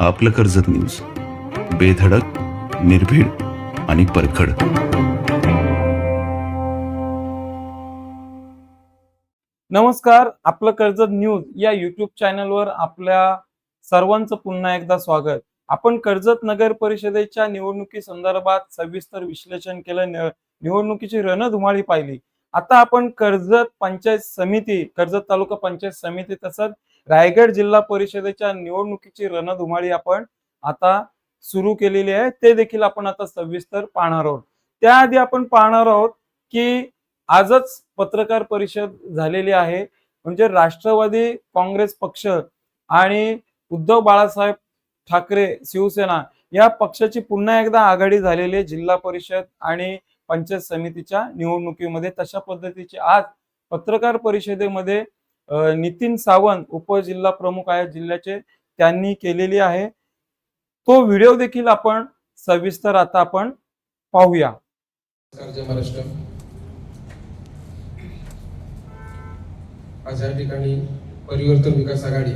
आपलं कर्जत न्यूज बेधडक निर्भीड आणि परखड. नमस्कार आपलं कर्जत न्यूज या युट्यूब चॅनलवर आपल्या सर्वांचं पुन्हा एकदा स्वागत. आपण कर्जत नगर परिषदेच्या निवडणुकी संदर्भात सविस्तर विश्लेषण केलं निवडणुकीची रणधुमाळी पाहिली. आता आपण कर्जत पंचायत समिती कर्जत तालुका पंचायत समिती तसंच रायगड जिल्हा परिषदेच्या निवडणुकीची रणधुमाळी आपण आता सुरू केलेली आहे. ते देखील आपण आता सविस्तर पाहणार आहोत. त्याआधी आपण पाहणार आहोत की आजच पत्रकार परिषद झालेली आहे. म्हणजे राष्ट्रवादी काँग्रेस पक्ष आणि उद्धव बाळासाहेब ठाकरे शिवसेना या पक्षाची पुन्हा एकदा आघाडी झालेली आहे जिल्हा परिषद आणि पंचायत समितीच्या निवडणुकीमध्ये. तशा पद्धतीची आज पत्रकार परिषदेमध्ये नितीन सावंत उपजिल्हा प्रमुख आहेत जिल्ह्याचे त्यांनी केलेली आहे. तो व्हिडिओ देखील आपण सविस्तर आता आपण पाहूया. महाराष्ट्र. आज या ठिकाणी परिवर्तन विकास आघाडी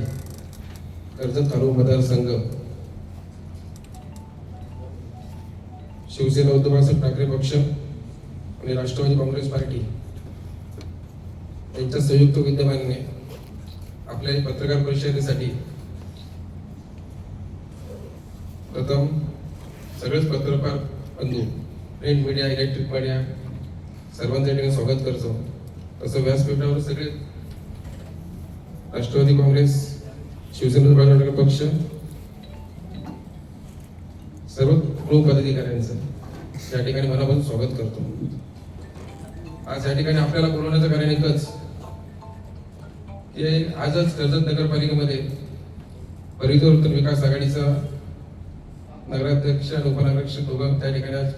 कर्जत तालुका मतदारसंघ. शिवसेना उद्धव ठाकरे पक्ष आणि राष्ट्रवादी काँग्रेस पार्टी. त्यांच्या संयुक्त विद्यमानाने आपल्या पत्रकार परिषदेसाठी प्रथम सगळेच पत्रकार बंधू प्रिंट मीडिया इलेक्ट्रिक मीडिया सर्वांच्या ठिकाणी स्वागत करतो. तसं व्यासपीठावर सगळे राष्ट्रवादी काँग्रेस शिवसेना पक्ष सर्व प्रमुख पदाधिकाऱ्यांचं या ठिकाणी मनापासून स्वागत करतो. आज या ठिकाणी आपल्याला बोलवण्याचं कारण एकच ते आजच कर्जत नगरपालिकेमध्ये परिवर्तन विकास आघाडीचा नगराध्यक्ष आणि उपनगराध्यक्ष दोघं त्या ठिकाणी आज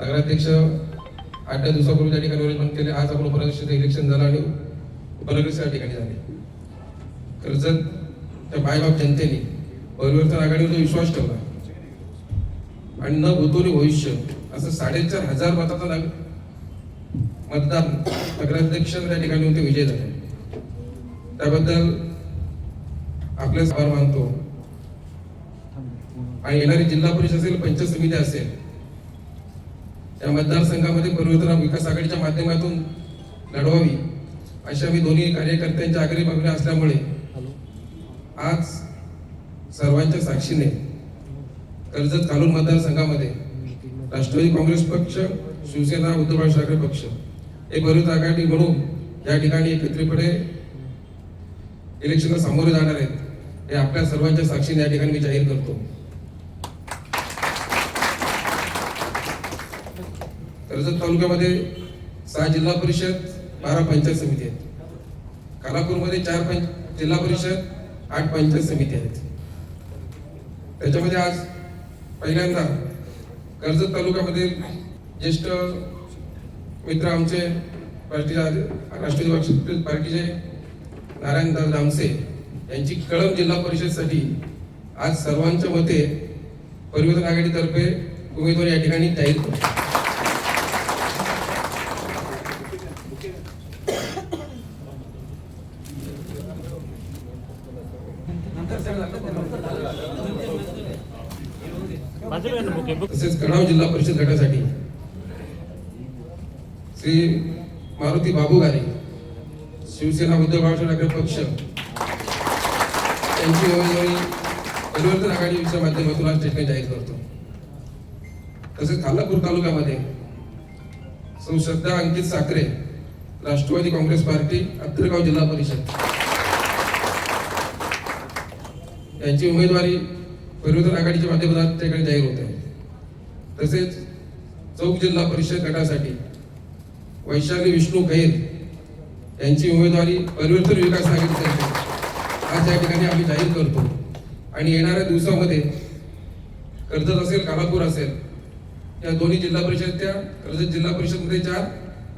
नगराध्यक्ष आठ दहा दिवसापूर्वी त्या ठिकाणी अरेंजमेंट केले. आज आपण उपनगराध्यक्ष इलेक्शन झालं आणि उपनगराध्यक्ष ठिकाणी झाले. कर्जत त्या बायबाब जनतेने परिवर्तन आघाडीवर विश्वास ठेवला. आणि न भूतोरी भविष्य असं साडेचार हजार मताचा मतदान नगराध्यक्ष त्या ठिकाणी होते विजय झाले. त्याबद्दल आपले आभार मानतो. आणि येणारी जिल्हा परिषद असेल पंचायत समिती असेल या मतदारसंघामध्ये परिवर्तन विकास आघाडीच्या माध्यमातून लढवावी अशा मी दोन्ही कार्यकर्त्यांच्या आग्रही मागण्या असल्यामुळे आज सर्वांच्या साक्षीने कर्जत कालून मतदारसंघामध्ये राष्ट्रवादी काँग्रेस पक्ष शिवसेना उद्धव ठाकरे पक्ष एक परिवर्तन आघाडी म्हणून या ठिकाणी एकत्रितपणे इलेक्शनला सामोरे जाणार आहेत हे आपल्या सर्वांच्या साक्षीने या ठिकाणी मी जाहीर करतो. कर्जत तालुक्यामध्ये सहा जिल्हा परिषद बारा पंचायत समिती आहेत. कालापूरमध्ये चार पंच जिल्हा परिषद आठ पंचायत समिती आहेत. त्याच्यामध्ये आज पहिल्यांदा कर्जत तालुक्यामध्ये ज्येष्ठ मित्र आमचे राष्ट्रीय राष्ट्रवादी पार्टीचे नारायणदास दामसे यांची कळम जिल्हा परिषदसाठी आज सर्वांच्या मते परिवर्तन आघाडीतर्फे उमेदवार या ठिकाणी जाहीर करतो तसेच कडाव जिल्हा परिषद गटासाठी श्री मारुती बाबू गारे शिवसेना उद्धव बाळासाहेब ठाकरे पक्ष. त्यांची उमेदवारी परिवर्तन आघाडीच्या माध्यमातून आज ठिकाणी जाहीर करतो. तसेच खालापूर तालुक्यामध्ये सौ श्रद्धा अंकित साखरे राष्ट्रवादी काँग्रेस पार्टी अत्तरगाव जिल्हा परिषद. यांची उमेदवारी परिवर्तन आघाडीच्या माध्यमातून आज ठिकाणी जाहीर होत. आहे तसेच चौक जिल्हा परिषद गटासाठी वैशाली विष्णू खैर यांची उमेदवारी परिवर्तन विकास आघाडीतर्फे आज या ठिकाणी आम्ही जाहीर करतो. आणि येणाऱ्या दिवसामध्ये कर्जत असेल कालापूर असेल या दोन्ही जिल्हा परिषद त्या कर्जत जिल्हा परिषदमध्ये चार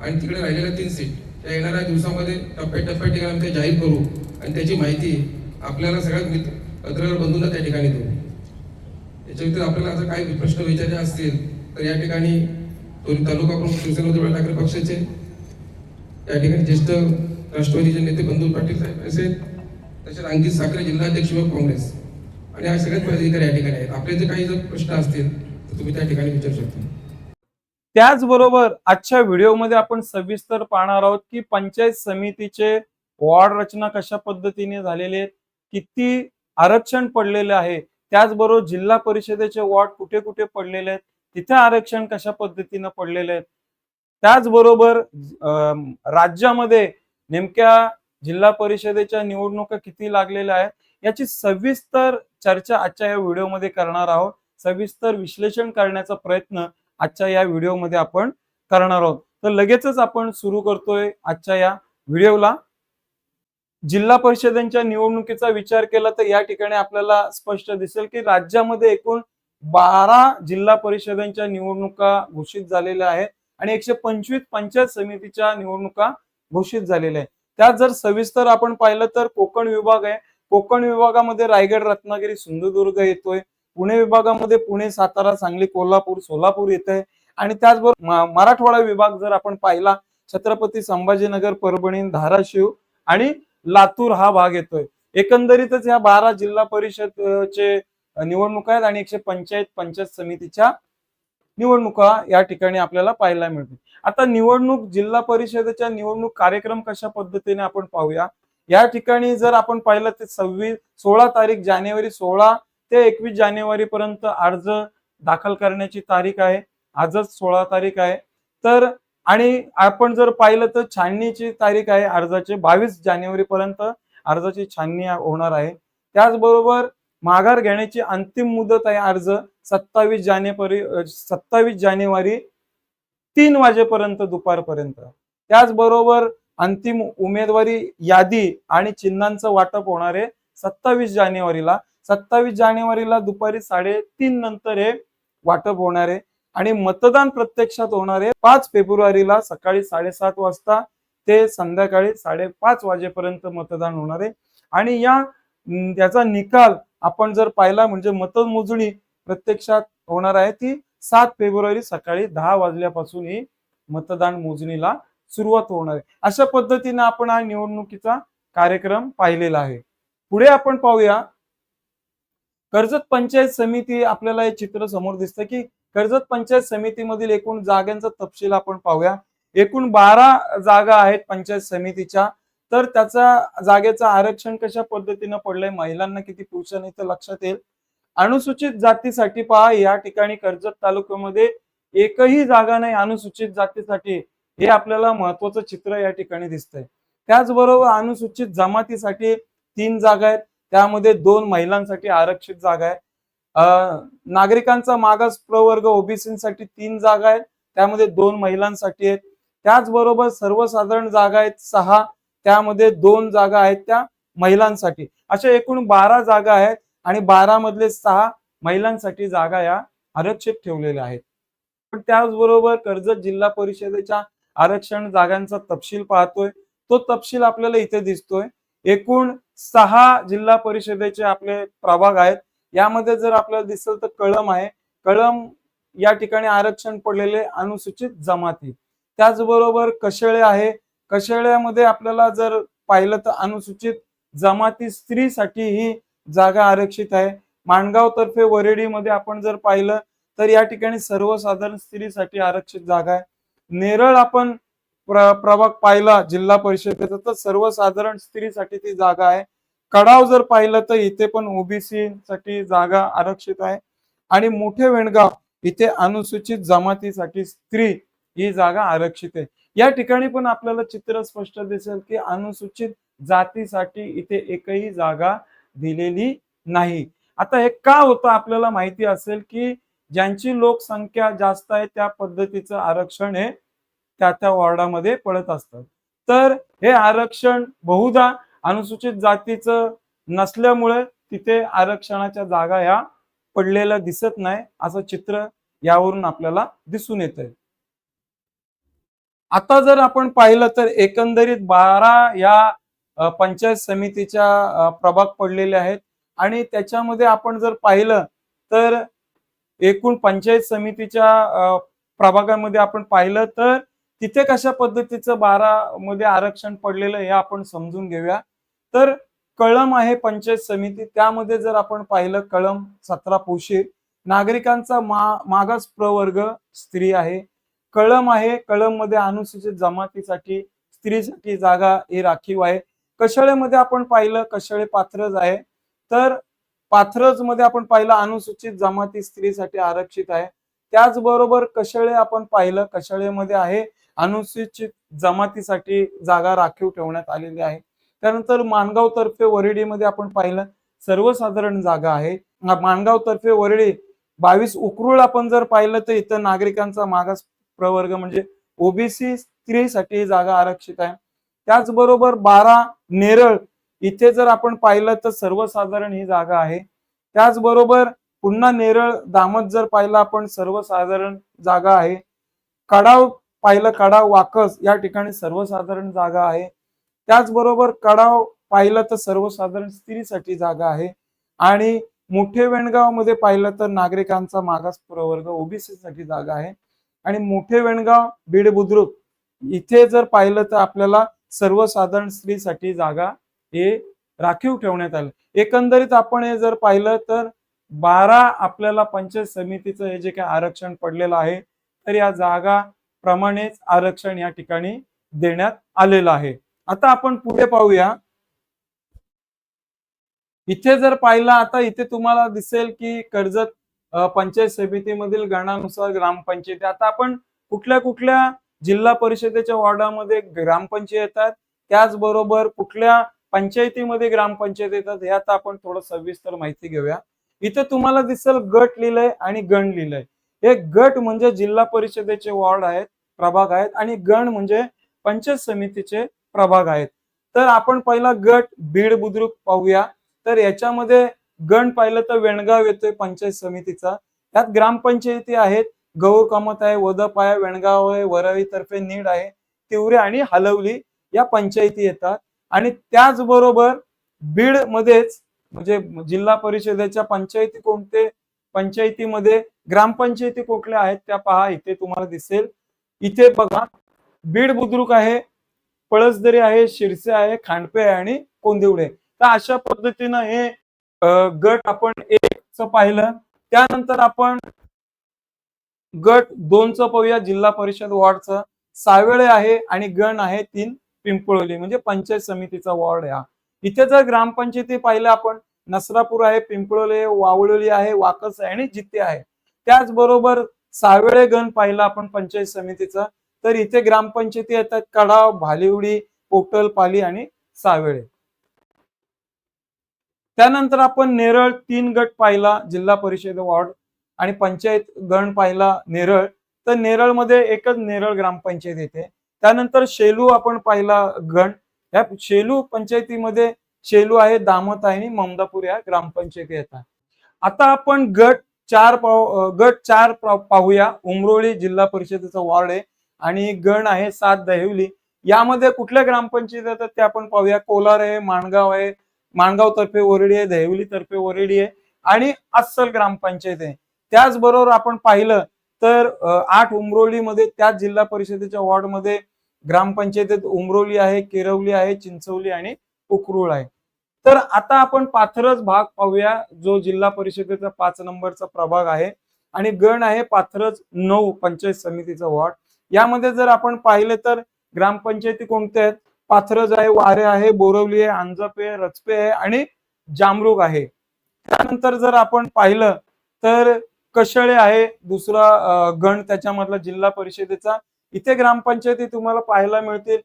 आणि तिकडे राहिलेल्या तीन सीट त्या येणाऱ्या दिवसामध्ये टप्प्याटप्प्या ठिकाणी आम्ही ते जाहीर करू. आणि त्याची माहिती आपल्याला सगळ्यात मित्र पत्रकार बंधूंना त्या ठिकाणी देऊ. याच्या व्यतिरिक्त आपल्याला आता काही प्रश्न विचारले असतील तर या ठिकाणी दोन्ही तालुका प्रमुख शिवसेना उद्धव ठाकरे पक्षाचे या ठिकाणी ज्येष्ठ राष्ट्रवादीचे नेते बंधू पाटील साहेब असेल तसेच अंकित साखरे जिल्हाध्यक्ष व काँग्रेस आणि या सगळ्यात पदाधिकारी या ठिकाणी आहेत. आपले जे काही जर प्रश्न असतील तर तुम्ही त्या ठिकाणी विचारू शकता. त्याचबरोबर आजच्या व्हिडिओमध्ये आपण सविस्तर पाहणार आहोत की पंचायत समितीचे वॉर्ड रचना कशा पद्धतीने झालेले आहेत किती आरक्षण पडलेले आहे त्याचबरोबर जिल्हा परिषदेचे वॉर्ड कुठे कुठे पडलेले आहेत तिथे आरक्षण कशा पद्धतीनं पडलेले आहेत त्याचबरोबर अं, राज्यामध्ये नेमक्या जिल्हा परिषदेच्या निवडणुका किती लागलेल्या आहेत याची सविस्तर चर्चा आजच्या या व्हिडिओमध्ये करणार आहोत. सविस्तर विश्लेषण करण्याचा प्रयत्न आजच्या या व्हिडिओमध्ये आपण करणार आहोत. तर लगेचच आपण सुरू करतोय आजच्या या व्हिडिओला. जिल्हा परिषदेच्या निवडणुकीचा विचार केला तर या ठिकाणी आपल्याला स्पष्ट दिसेल की राज्यामध्ये एकूण बारा जिल्हा परिषदांच्या निवडणुका घोषित झालेल्या आहेत. आणि एकशे पंचवीस पंचायत समितीच्या निवडणुका घोषित झालेल्या आहेत. त्यात जर सविस्तर आपण पाहिलं तर कोकण विभाग आहे. कोकण विभागामध्ये रायगड रत्नागिरी सिंधुदुर्ग येतोय. पुणे विभागामध्ये पुणे सातारा सांगली कोल्हापूर सोलापूर येत आहे आणि त्याचबरोबर मराठवाडा विभाग जर आपण पाहिला छत्रपती संभाजीनगर परभणी धाराशिव आणि लातूर हा भाग येतोय. एकंदरीतच या बारा जिल्हा परिषद चे निवडणुका आहेत आणि एकशे पंचायत पंचायत समितीच्या निवडणुका या ठिकाणी आपल्याला पाहायला मिळते आता निवडणूक जिल्हा परिषदेच्या निवडणूक कार्यक्रम कशा पद्धतीने आपण पाहूया? या ठिकाणी जर आपण पाहिलं ते सव्वीस सोळा तारीख जानेवारी सोळा ते एकवीस जानेवारी पर्यंत अर्ज दाखल करण्याची तारीख आहे. आजच सोळा तारीख आहे. तर आणि आपण जर पाहिलं तर छाननीची तारीख आहे अर्जाची बावीस जानेवारी पर्यंत अर्जाची छाननी होणार आहे. त्याचबरोबर माघार घेण्याची अंतिम मुदत आहे अर्ज. सत्तावीस जानेवारी सत्तावीस जानेवारी तीन वाजेपर्यंत दुपारपर्यंत. त्याचबरोबर अंतिम उमेदवारी यादी आणि चिन्हांचं वाटप होणार आहे सत्तावीस जानेवारीला. सत्तावीस जानेवारीला दुपारी साडेतीन नंतर हे वाटप होणार आहे आणि मतदान प्रत्यक्षात होणार आहे पाच फेब्रुवारीला सकाळी साडेसात वाजता ते संध्याकाळी साडेपाच वाजेपर्यंत मतदान होणार. आहे आणि या त्याचा निकाल आपण जर पाहिला म्हणजे मतमोजणी प्रत्यक्षात होणार आहे ती सात फेब्रुवारी सकाळी दहा वाजल्यापासून ही मतदान मोजणीला सुरुवात होणार आहे. अशा पद्धतीने आपण हा निवडणुकीचा कार्यक्रम पाहिलेला आहे. पुढे आपण पाहूया कर्जत पंचायत समिती आपल्याला हे चित्र समोर दिसतं की कर्जत पंचायत समितीमधील एकूण जागांचा तपशील आपण पाहूया. एकूण बारा जागा आहेत पंचायत समितीच्या. तर त्याचा जागेचं आरक्षण कशा पद्धतीनं पडलंय? महिलांना किती पुरुषांना इथं लक्षात येईल? अनुसूचित जातीसाठी पहा या ठिकाणी कर्जत तालुक्यामध्ये एकही जागा नाही अनुसूचित जातीसाठी. हे आपल्याला महत्वाचं चित्र या ठिकाणी दिसतंय. त्याचबरोबर अनुसूचित जमातीसाठी तीन जागा आहेत. त्यामध्ये दोन महिलांसाठी आरक्षित जागा आहे. नागरिकांचा मागास प्रवर्ग ओबीसीसाठी तीन जागा आहेत. त्यामध्ये दोन महिलांसाठी आहेत. त्याचबरोबर सर्वसाधारण जागा आहेत सहा. त्यामध्ये दोन जागा आहेत त्या महिलांसाठी. अशा एकूण बारा जागा आहेत. आणि बारा मधले सहा महिलांसाठी जागा या आरक्षित ठेवलेल्या आहेत. पण त्याचबरोबर कर्जत जिल्हा परिषदेच्या आरक्षण जागांचा तपशील पाहतोय. तो तपशील आपल्याला इथे दिसतोय. एकूण सहा जिल्हा परिषदेचे आपले प्रभाग आहेत. यामध्ये जर आपल्याला दिसेल तर कळम आहे. कळम या ठिकाणी आरक्षण पडलेले अनुसूचित जमाती. त्याचबरोबर कशेळे आहे. कशेळ्यामध्ये आपल्याला जर पाहिलं तर अनुसूचित जमाती स्त्रीसाठी ही जागा आरक्षित आहे. माणगाव तर्फे वरेडीमध्ये आपण जर पाहिलं तर या ठिकाणी सर्वसाधारण स्त्रीसाठी आरक्षित जागा आहे. नेरळ आपण प्र प्रभाग पाहिला जिल्हा परिषदेचा तर सर्वसाधारण स्त्रीसाठी ती जागा आहे. कडाव जर पाहिलं तर इथे पण ओबीसी साठी जागा आरक्षित आहे. आणि मोठे वेणगाव इथे अनुसूचित जमातीसाठी स्त्री ही जागा आरक्षित आहे. या ठिकाणी पण आपल्याला चित्र स्पष्ट दिसेल की अनुसूचित जातीसाठी इथे एकही जागा दिलेली नाही. आता हे का होतं आपल्याला माहिती असेल की ज्यांची लोकसंख्या जास्त आहे त्या पद्धतीचं आरक्षण हे त्या त्या वॉर्डामध्ये पडत असतं. तर हे आरक्षण बहुधा अनुसूचित जातीचं नसल्यामुळे तिथे आरक्षणाच्या जागा ह्या पडलेल्या दिसत नाही असं चित्र यावरून आपल्याला दिसून येत आहे आता जर आपण पाहिलं तर एकंदरीत बारा या पंचायत समितीच्या प्रभाग पडलेले आहेत. आणि त्याच्यामध्ये आपण जर पाहिलं तर एकूण पंचायत समितीच्या प्रभागामध्ये आपण पाहिलं तर तिथे कशा पद्धतीचं बारा मध्ये आरक्षण पडलेलं हे आपण समजून घेऊया. तर कळम आहे पंचायत समिती. त्यामध्ये जर आपण पाहिलं कळम सतरा पोशीर नागरिकांचा मा मागास प्रवर्ग स्त्री आहे. कळम आहे कळममध्ये अनुसूचित जमातीसाठी स्त्रीसाठी जागा ही राखीव आहे. कशाळेमध्ये आपण पाहिलं कशाळे पात्रज आहे तर पाथरजमध्ये आपण पाहिलं अनुसूचित जमाती स्त्रीसाठी आरक्षित आहे. त्याचबरोबर कशाळे आपण पाहिलं कशाळेमध्ये आहे अनुसूचित जमातीसाठी जागा राखीव ठेवण्यात आलेली आहे. त्यानंतर माणगाव तर्फे वरडीमध्ये आपण पाहिलं सर्वसाधारण जागा आहे. माणगाव तर्फे वरळी बावीस उकरूळ आपण जर पाहिलं तर इथं नागरिकांचा मागास प्रवर्ग म्हणजे ओबीसी स्त्रीसाठी जागा आरक्षित आहे. त्याचबरोबर बारा नेरळ इथे जर आपण पाहिलं तर सर्वसाधारण ही जागा आहे. त्याचबरोबर पुन्हा नेरळ दामत जर पाहिलं आपण सर्वसाधारण जागा आहे. कडाव पाहिलं कडाव वाकस या ठिकाणी सर्वसाधारण जागा आहे. त्याचबरोबर कडाव पाहिलं तर सर्वसाधारण स्त्रीसाठी जागा आहे. आणि मोठे वेणगावमध्ये पाहिलं तर नागरिकांचा मागास प्रवर्ग ओबीसी साठी जागा आहे. आणि मोठे वेणगाव बीड बुद्रुक इथे जर पाहिलं तर आपल्याला सर्वसाधारण स्त्रीसाठी जागा हे राखीव ठेवण्यात आले. एकंदरीत आपण हे जर पाहिलं तर बारा आपल्याला पंचायत समितीचं हे जे काही आरक्षण पडलेलं आहे तर या जागा प्रमाणेच आरक्षण या ठिकाणी देण्यात आलेलं आहे. आता आपण पुढे पाहूया. इथे जर पाहिलं आता इथे तुम्हाला दिसेल की कर्जत पंचायत समितीमधील गणानुसार ग्रामपंचायती आता आपण कुठल्या कुठल्या जिल्हा परिषदेच्या वॉर्डामध्ये ग्रामपंचायत येतात. त्याचबरोबर कुठल्या पंचायतीमध्ये ग्रामपंचायत येतात यात आपण थोडं सविस्तर माहिती घेऊया. इथे तुम्हाला दिसेल गट लिहिलंय आणि गण लिहिलंय. हे गट म्हणजे जिल्हा परिषदेचे वॉर्ड आहेत प्रभाग आहेत आणि गण म्हणजे पंचायत समितीचे प्रभाग आहेत. तर आपण पहिला गट बीड बुद्रुक पाहूया. तर याच्यामध्ये गण पाहिलं तर वेणगाव येतोय पंचायत समितीचा. त्यात ग्रामपंचायती आहेत गौर कामत आहे वदप आहे वेणगाव आहे वरळी तर्फे नीड आहे तिवरे आणि हलवली या पंचायती येतात. आणि त्याचबरोबर बीड मध्येच म्हणजे जिल्हा परिषदेच्या पंचायती कोणते पंचायतीमध्ये ग्रामपंचायती कुठल्या आहेत त्या पहा इथे तुम्हाला दिसेल. इथे बघा बीड बुद्रुक आहे पळसदरी आहे शिरसे आहे खांडपे आहे आणि कोंदिवडे. तर अशा पद्धतीनं हे गट आपण एकच पाहिलं. त्यानंतर आपण गट दोनचं पाहूया. जिल्हा परिषद वॉर्डचं सावेळे आहे आणि गण आहे तीन पिंपळोली. म्हणजे पंचायत समितीचा वॉर्ड हा. इथे जर ग्रामपंचायती पाहिलं आपण नसरापूर आहे पिंपळोली वावळोली आहे वाकस आहे आणि जिते आहे. त्याचबरोबर सावेळे गण पाहिलं आपण पंचायत समितीचा तर इथे ग्रामपंचायती येतात कडाव भालिवडी पोटल पाली आणि सावेळे. त्यानंतर आपण नेरळ तीन गट पाहिला जिल्हा परिषद वॉर्ड. आणि पंचायत गण पाहिला नेरळ तर नेरळमध्ये एकच नेरळ ग्रामपंचायत येते. त्यानंतर शेलू आपण पाहिला गण. या शेलू पंचायतीमध्ये शेलू आहे दामत आहे आणि ममदापूर या ग्रामपंचायती येतात. आता आपण गट चार पाहू गट चार पाहूया. उमरोळी जिल्हा परिषदेचा वॉर्ड आहे आणि गण आहे सात दहिवली. यामध्ये कुठल्या ग्रामपंचायत येतात ते आपण पाहूया. कोलार आहे माणगाव आहे माणगाव तर्फे ओरडी आहे दहिवली तर्फे ओरडी आहे आणि अस्सल ग्रामपंचायत आहे. त्याचबरोबर आपण पाहिलं तर आठ उमरोलीमध्ये त्याच जिल्हा परिषदेच्या वॉर्डमध्ये ग्रामपंचायतीत उमरोली आहे किरवली आहे चिंचवली आणि उकरूळ आहे. तर आता आपण पाथरच भाग पाहूया जो जिल्हा परिषदेचा पाच नंबरचा प्रभाग आहे आणि गण आहे पाथरज नऊ पंचायत समितीचा वॉर्ड. यामध्ये जर आपण पाहिले तर ग्रामपंचायती कोणत्या आहेत? पाथरज आहे वारे आहे बोरवली आहे अंजपे आहे रचपे आहे आणि जामरुग आहे. त्यानंतर जर आपण पाहिलं तर कशळे आहे दुसरा गण त्याच्यामधला जिल्हा परिषदेचा. इथे ग्रामपंचायती तुम्हाला पाहायला मिळतील.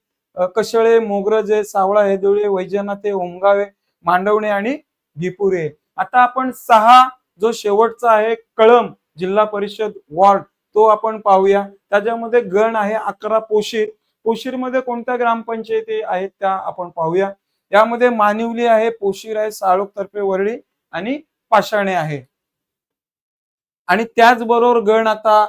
कशळे मोगरजे सावळा हेदुळे वैजनाथे आहे ओमगाव आहे मांडवणे आणि भिपुरे आता आपण सहा जो शेवटचा आहे कळम जिल्हा परिषद वॉर्ड तो आपण पाहूया. त्याच्यामध्ये गण आहे अकरा पोशीर. पोशीरमध्ये कोणत्या ग्रामपंचायती आहेत त्या आपण पाहूया. यामध्ये मानिवली आहे पोशीर आहे साळोख तर्फे वरळी आणि पाषाणे आहे. आणि त्याचबरोबर गण आता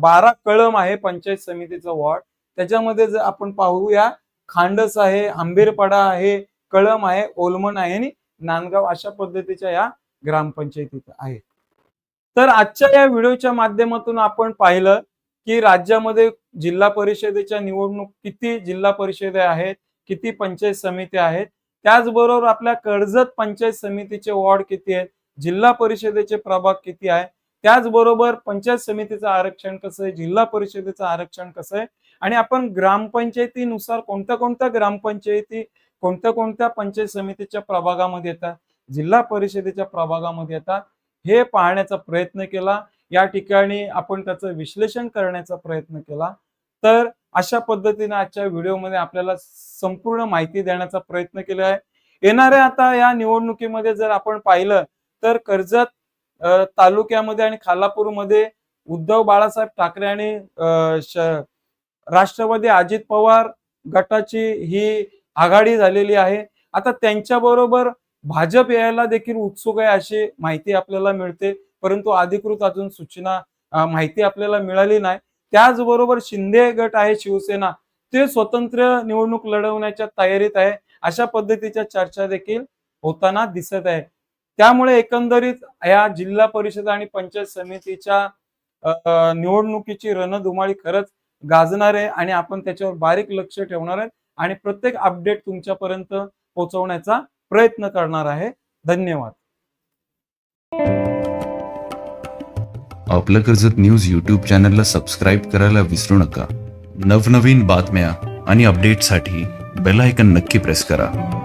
बारा कळम आहे पंचायत समितीचा वॉर्ड. त्याच्यामध्ये जर आपण पाहूया खांडस आहे आंबेरपाडा आहे कळम आहे ओलमन आहे आणि नांदगाव अशा पद्धतीच्या या ग्रामपंचायतीत आहेत. तर आजच्या या व्हिडिओच्या माध्यमातून आपण पाहिलं की राज्यामध्ये जिल्हा परिषदेच्या निवडणूक किती जिल्हा परिषदे आहेत किती पंचायत समिती आहेत त्याचबरोबर आपल्या कर्जत पंचायत समितीचे वॉर्ड किती आहेत जिल्हा परिषदेचे प्रभाग किती आहे त्याचबरोबर पंचायत समितीचं आरक्षण कसं आहे जिल्हा परिषदेचं आरक्षण कसं आहे आणि आपण ग्रामपंचायतीनुसार कोणत्या कोणत्या ग्रामपंचायती कोणत्या कोणत्या पंचायत समितीच्या प्रभागामध्ये येतात जिल्हा परिषदेच्या प्रभागामध्ये येतात हे पाहण्याचा प्रयत्न केला. या ठिकाणी आपण त्याचं विश्लेषण करण्याचा प्रयत्न केला. तर अशा पद्धतीने आजच्या व्हिडिओमध्ये आपल्याला संपूर्ण माहिती देण्याचा प्रयत्न केला आहे. येणाऱ्या आता या निवडणुकीमध्ये जर आपण पाहिलं तर कर्जत तालुक्यामध्ये आणि खालापूरमध्ये उद्धव बाळासाहेब ठाकरे आणि राष्ट्रवादी अजित पवार गटाची ही आघाडी झालेली आहे. आता त्यांच्या बरोबर भाजप यायला देखील उत्सुक आहे अशी माहिती आपल्याला मिळते. परंतु अधिकृत अजून सूचना माहिती आपल्याला मिळाली नाही. त्याचबरोबर शिंदे गट आहे शिवसेना. ते स्वतंत्र निवडणूक लढवण्याच्या तयारीत आहे. अशा पद्धतीच्या चर्चा देखील होताना दिसत आहे. त्यामुळे एकंदरीत या जिल्हा परिषद आणि पंचायत समितीच्या निवडणुकीची रणधुमाळी खरंच गाजणार आहे आणि आपण त्याच्यावर बारीक लक्ष ठेवणार आहे आणि प्रत्येक अपडेट तुमच्यापर्यंत पोहोचवण्याचा प्रयत्न करणार आहे. धन्यवाद. आपलं कर्जत न्यूज यूट्यूब चॅनलला सबस्क्राईब करायला विसरू नका. नवनवीन बातम्या आणि अपडेटसाठी बेल आयकन नक्की प्रेस करा.